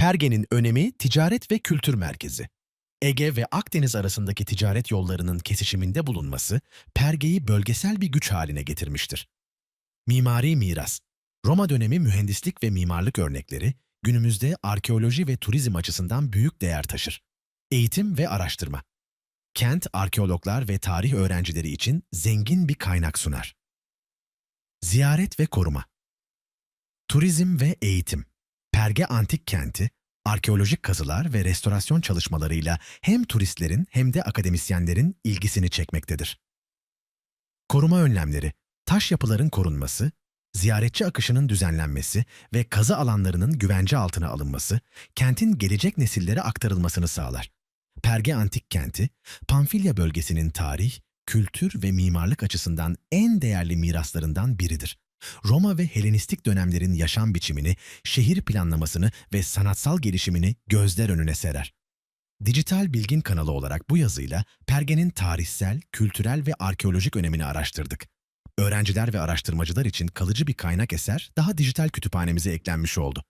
Perge'nin önemi ticaret ve kültür merkezi. Ege ve Akdeniz arasındaki ticaret yollarının kesişiminde bulunması, Perge'yi bölgesel bir güç haline getirmiştir. Mimari miras. Roma dönemi mühendislik ve mimarlık örnekleri, günümüzde arkeoloji ve turizm açısından büyük değer taşır. Eğitim ve araştırma. Kent, arkeologlar ve tarih öğrencileri için zengin bir kaynak sunar. Ziyaret ve koruma. Turizm ve eğitim. Perge Antik Kenti, arkeolojik kazılar ve restorasyon çalışmalarıyla hem turistlerin hem de akademisyenlerin ilgisini çekmektedir. Koruma önlemleri, taş yapıların korunması, ziyaretçi akışının düzenlenmesi ve kazı alanlarının güvence altına alınması, kentin gelecek nesillere aktarılmasını sağlar. Perge Antik Kenti, Pamfilya bölgesinin tarih, kültür ve mimarlık açısından en değerli miraslarından biridir. Roma ve Helenistik dönemlerin yaşam biçimini, şehir planlamasını ve sanatsal gelişimini gözler önüne serer. Dijital Bilgin kanalı olarak bu yazıyla Perge'nin tarihsel, kültürel ve arkeolojik önemini araştırdık. Öğrenciler ve araştırmacılar için kalıcı bir kaynak eser daha dijital kütüphanemize eklenmiş oldu.